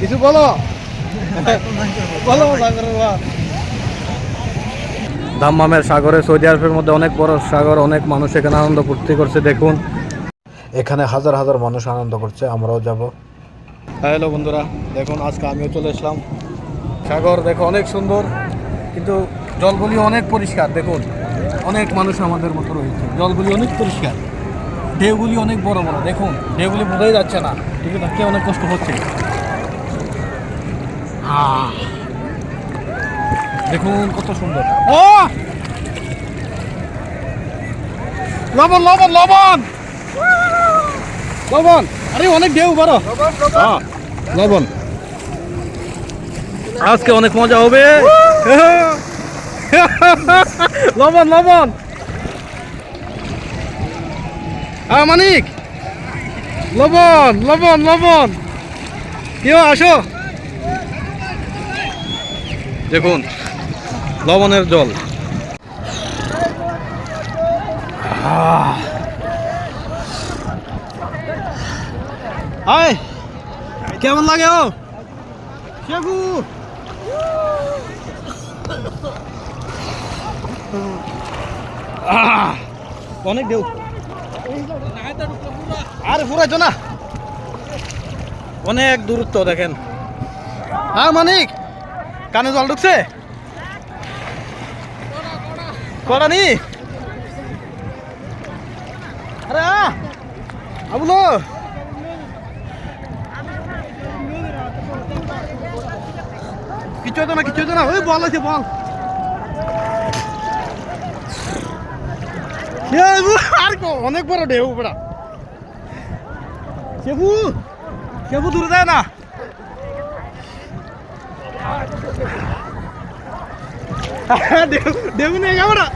কিছু বলো? বলো দাম্মামের সাগরে সৌদি আরবের মধ্যে অনেক বড় সাগর অনেক মানুষ এখানে আনন্দ ফুর্তি করছে দেখুন। এখানে হাজার হাজার মানুষ আনন্দ করছে আমরাও যাব। হ্যালো বন্ধুরা দেখুন আজকে আমিও চলে আসলাম সাগর দেখো অনেক সুন্দর কিন্তু জলগুলি অনেক পরিষ্কার দেখুন। অনেক মানুষ আমাদের মতো রয়েছে জলগুলি অনেক পরিষ্কার। ঢেউগুলি অনেক বড় বড় দেখুন ঢেউগুলি বোঝাই যাচ্ছে না কিন্তু তাকে অনেক কষ্ট হচ্ছে! দেখুন কত সুন্দর। ও! লবণ লবণ লবণ! লবণ! আরে অনেক ঢেউ বড়। হ্যাঁ, লবণ। আজকে অনেক মজা হবে। লবণ লবণ! হ্যাঁ মানিক! লবণ লবণ লবণ! কেউ আসো। দেখুন, লবণের জল। কেমন লাগে ও? শেখু। অনেক ঢেউ। আর ফুরাইছো না? অনেক দূরত্ব, দেখেন। হ্যাঁ মানিক। কানে জল ঢুকছে? কড়া নি? আরে আবুলো। কিছু না, কিছু হতো না। ওই বল আছে বল। আর অনেক বড় ঢেউ পড়া সেবু সেবু দূরে যায় না। ঢেউ ঢেউ নিয়ে যাব না